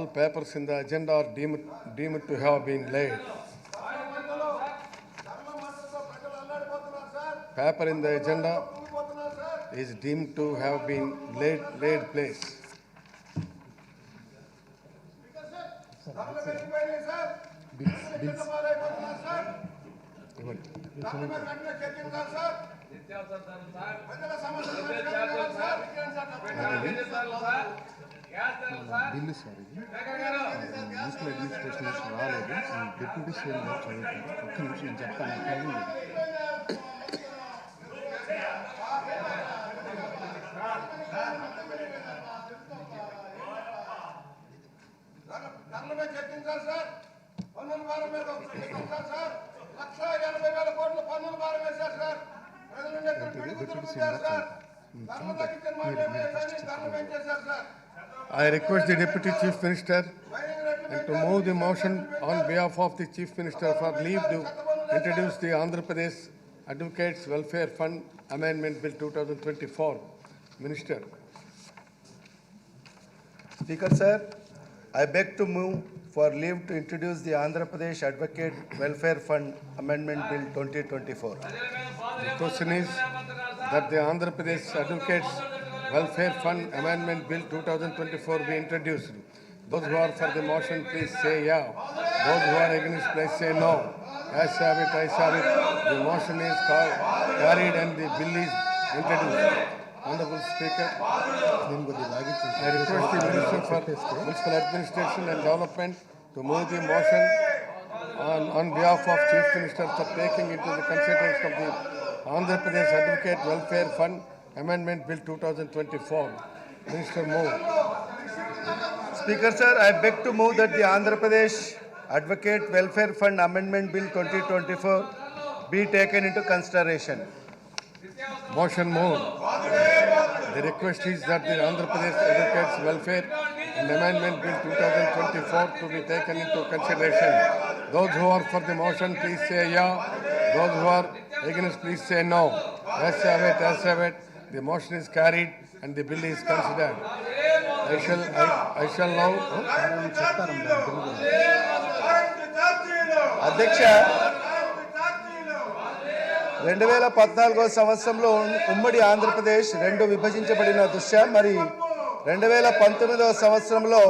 All papers in the agenda are deemed, deemed to have been laid. Paper in the agenda is deemed to have been laid, laid place. ఇవ్వండి. Bill sir ఇది. Municipal administration రాలేదు. Deputy CM గారు చదువుతారు. ఒక్క నిమిషం నేను చెప్తాను చర్చించాలి సార్. పన్నుల భారం మీద చర్చించాలి సార్. లక్ష ఎనభై వేల కోట్ల పన్నుల భారం వేశారు సార్. ప్రజల సార్. ధరలు తగ్గించిన మాట ధరలు పెంచేశారు sir? I request the Deputy Chief Minister and to move the motion on behalf of the Chief Minister for leave to introduce the Andhra Pradesh Advocates Welfare Fund Amendment Bill 2024. Minister. Speaker, sir, I beg to move for leave to introduce the Andhra Pradesh Advocate Welfare Fund Amendment Bill 2024. The question is that the Andhra Pradesh Advocates Welfare Fund Amendment Bill 2024 be introduced. Those who are for the motion, please say yeah. Those who are against, please say no. As have it, I have it. The motion is carried and the bill is introduced. Honorable Speaker, I request the Minister for Municipal Administration and Development to move the motion on, on behalf of Chief Minister for taking into the consideration of the Andhra Pradesh Advocate Welfare Fund Amendment Bill 2024. Minister move. Speaker, sir, I beg to move that the Andhra Pradesh Advocate Welfare Fund Amendment Bill 2024 be taken into consideration. Motion moved. The request is that the Andhra Pradesh Advocates Welfare and Amendment Bill 2024 to be taken into consideration. Those who are for the motion, please say yeah. Those who are against, please say no. As have it, have it. The motion is carried and the bill is considered. I shall, I, I shall now. అధ్యక్ష రెండు వేల పద్నాలుగో సంవత్సరంలో ఉమ్- ఉమ్మడి ఆంధ్రప్రదేశ్ రెండు విభజించబడిన దృశ్య మరి రెండు వేల పంతొమ్మిదవ సంవత్సరంలో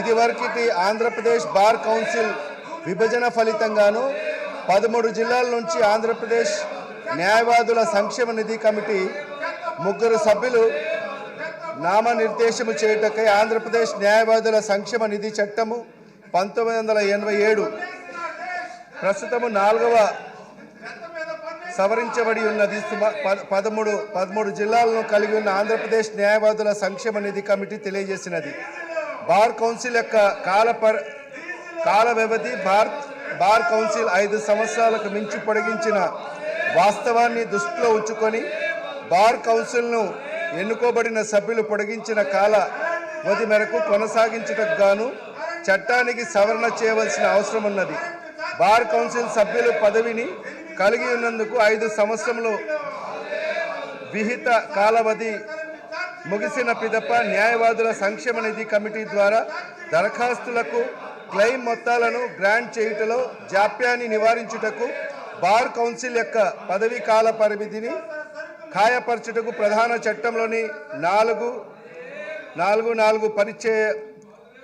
ఇదివరకటి ఆంధ్రప్రదేశ్ బార్ కౌన్సిల్ విభజన ఫలితంగాను పదమూడు జిల్లాల నుంచి ఆంధ్రప్రదేశ్ న్యాయవాదుల సంక్షేమ నిధి కమిటీ ముగ్గురు సభ్యులు నామనిర్దేశము చేయుటకై ఆంధ్రప్రదేశ్ న్యాయవాదుల సంక్షేమ నిధి చట్టము పంతొమ్మిది వందల ఎనభై ఏడు ప్రస్తుతము నాలుగవ సవరించబడి ఉన్నది. పద- పదమూడు పదమూడు జిల్లాలను కలిగి ఉన్న ఆంధ్రప్రదేశ్ న్యాయవాదుల సంక్షేమ నిధి కమిటీ తెలియజేసినది. బార్ కౌన్సిల్ యొక్క కాల పర్ కాల వ్యవధి బార్ బార్ కౌన్సిల్ ఐదు సంవత్సరాలకు మించి పొడిగించిన వాస్తవాన్ని దృష్టిలో ఉంచుకొని బార్ కౌన్సిల్ను ఎన్నుకోబడిన సభ్యులు పొడిగించిన కాల వ్యవధి మేరకు కొనసాగించుటకు గాను చట్టానికి సవరణ చేయవలసిన అవసరం ఉన్నది బార్ కౌన్సిల్ సభ్యులు పదవిని కలిగి ఉన్నందుకు ఐదు సంవత్సరములు విహిత కాలావధి ముగిసిన పిదప న్యాయవాదుల సంక్షేమ నిధి కమిటీ ద్వారా దరఖాస్తులకు క్లెయిమ్ మొత్తాలను గ్రాంట్ చేయుటలో జాప్యాన్ని నివారించుటకు బార్ కౌన్సిల్ యొక్క పదవీ కాల పరిమితిని ఖాయపరచుటకు ప్రధాన చట్టంలోని నాలుగు నాలుగు నాలుగు పరిచయ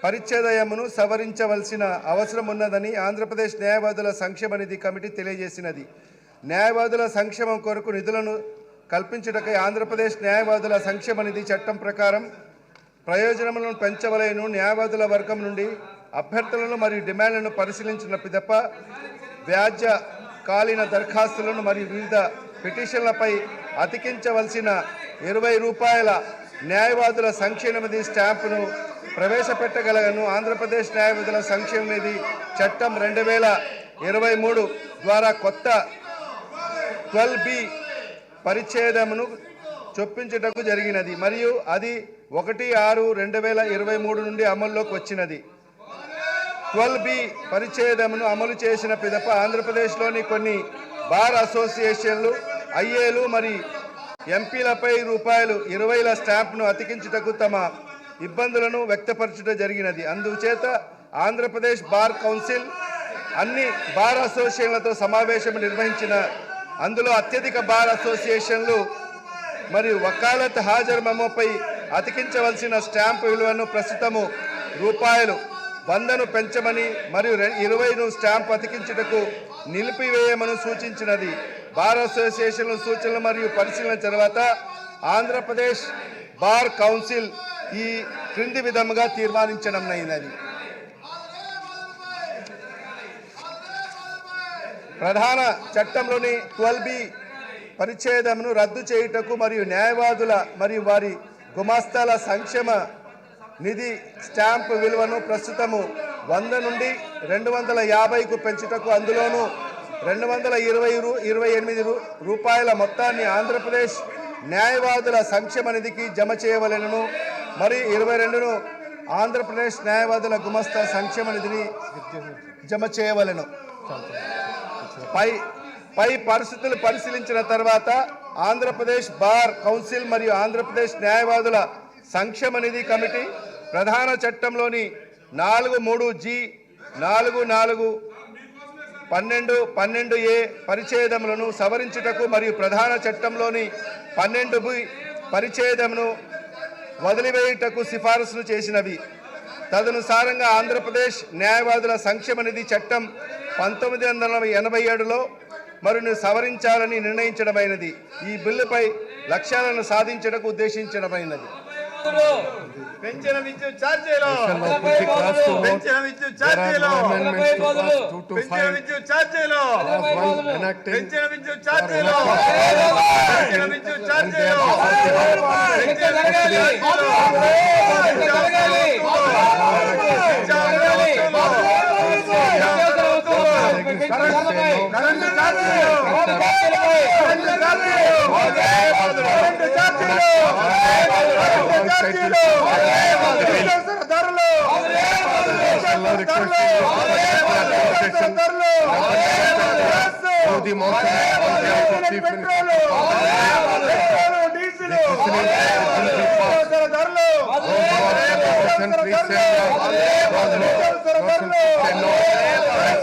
పరిచ్ఛేదయమును సవరించవలసిన అవసరం ఉన్నదని ఆంధ్రప్రదేశ్ న్యాయవాదుల సంక్షేమ నిధి కమిటీ తెలియజేసినది. న్యాయవాదుల సంక్షేమం కొరకు నిధులను కల్పించుటకై ఆంధ్రప్రదేశ్ న్యాయవాదుల సంక్షేమ నిధి చట్టం ప్రకారం ప్రయోజనములను పెంచవలేను. న్యాయవాదుల వర్గం నుండి అభ్యర్థులను మరియు డిమాండ్లను పరిశీలించిన పిదప వ్యాజ్య కాలీన దరఖాస్తులను మరియు వివిధ పిటిషన్లపై అతికించవలసిన ఇరవై రూపాయల న్యాయవాదుల సంక్షేమ నిధి స్టాంపును ప్రవేశపెట్టగలను ఆంధ్రప్రదేశ్ న్యాయవాదుల సంక్షేమ నిధి చట్టం రెండు వేల ఇరవై మూడు ద్వారా కొత్త ట్వెల్వ్ బి పరిచ్ఛేదమును చొప్పించుటకు జరిగినది మరియు అది ఒకటి ఆరు రెండు వేల ఇరవై మూడు నుండి అమల్లోకి వచ్చినది. ట్వెల్వ్ బి పరిచ్ఛేదమును అమలు చేసిన పిదప ఆంధ్రప్రదేశ్లోని కొన్ని బార్ అసోసియేషన్లు ఐఏలు మరి ఎంపీలపై రూపాయలు ఇరవైల స్టాంప్ను అతికించుటకు తమ ఇబ్బందులను వ్యక్తపరచడం జరిగినది. అందుచేత ఆంధ్రప్రదేశ్ బార్ కౌన్సిల్ అన్ని బార్ అసోసియేషన్లతో సమావేశం నిర్వహించిన అందులో అత్యధిక బార్ అసోసియేషన్లు మరియు వకాలత్ హాజరు మెమోపై అతికించవలసిన స్టాంపు విలువను ప్రస్తుతము రూపాయలు వందను పెంచమని మరియు రె- ఇరవైను స్టాంప్ అతికించుటకు నిలిపివేయమని సూచించినది. బార్ అసోసియేషన్ల సూచనలు మరియు పరిశీలన తర్వాత ఆంధ్రప్రదేశ్ బార్ కౌన్సిల్ ఈ క్రింది విధముగా తీర్మానించడం అయినది ప్రధాన చట్టంలోని ట్వెల్వ్ బి పరిచ్ఛేదమును రద్దు చేయుటకు మరియు న్యాయవాదుల మరియు వారి గుమాస్తాల సంక్షేమ నిధి స్టాంపు విలువను ప్రస్తుతము వంద నుండి రెండు వందల యాభైకు పెంచుటకు అందులోనూ రెండు వందల ఇరవై రూ ఇరవై ఎనిమిది రూపాయల మొత్తాన్ని ఆంధ్రప్రదేశ్ న్యాయవాదుల సంక్షేమ నిధికి జమ చేయవలెనను మరి ఇరవై రెండును ఆంధ్రప్రదేశ్ న్యాయవాదుల గుమస్తా సంక్షేమ నిధిని జమ చేయవలెను. పై పై పరిస్థితులు పరిశీలించిన తర్వాత ఆంధ్రప్రదేశ్ బార్ కౌన్సిల్ మరియు ఆంధ్రప్రదేశ్ న్యాయవాదుల సంక్షేమ నిధి కమిటీ ప్రధాన చట్టంలోని నాలుగు మూడు జి నాలుగు నాలుగు పన్నెండు పన్నెండు ఏ పరిచ్ఛేదములను సవరించుటకు మరియు ప్రధాన చట్టంలోని పన్నెండు బి పరిచ్ఛేదమును వదిలివేయుటకు సిఫారసులు చేసినవి. తదనుసారంగా ఆంధ్రప్రదేశ్ న్యాయవాదుల సంక్షేమ నిధి చట్టం పంతొమ్మిది వందల ఎనభై ఏడులో మరిని సవరించాలని నిర్ణయించడమైనది. ఈ బిల్లుపై లక్ష్యాలను సాధించడానికి ఉద్దేశించడమైనది. పెంచిన విద్యుత్ ఛార్జీలు. పెంచిన విద్యుత్ ఛార్జీలు పెంచిన. విద్యుత్ ఛార్జీలు. పెంచిన విద్యుత్ ఛార్జీలు పెంచిన విద్యుత్ ఛార్జీలు కరెంటు కరెంటు కరెంటు ఛార్జీలు నిత్యావసర ధరలు నిత్యావసర ధరలు To the motion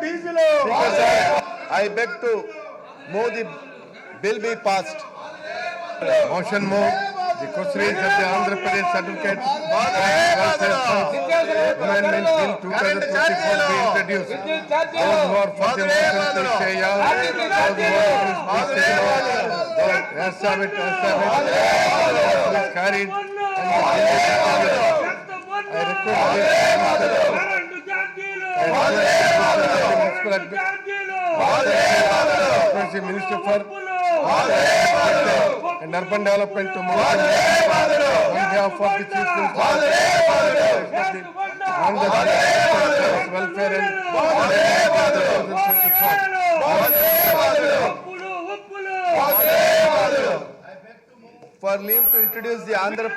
I beg to move the bill be passed. Motion move. The consideration of the Andhra Pradesh Certificate Amendment Bill 2024 be introduced. Those who are to say The of Minister for and Urban Development to move on behalf of the Chief Minister. Andhra Pradesh Welfare and 2024. for leave to introduce the Andhra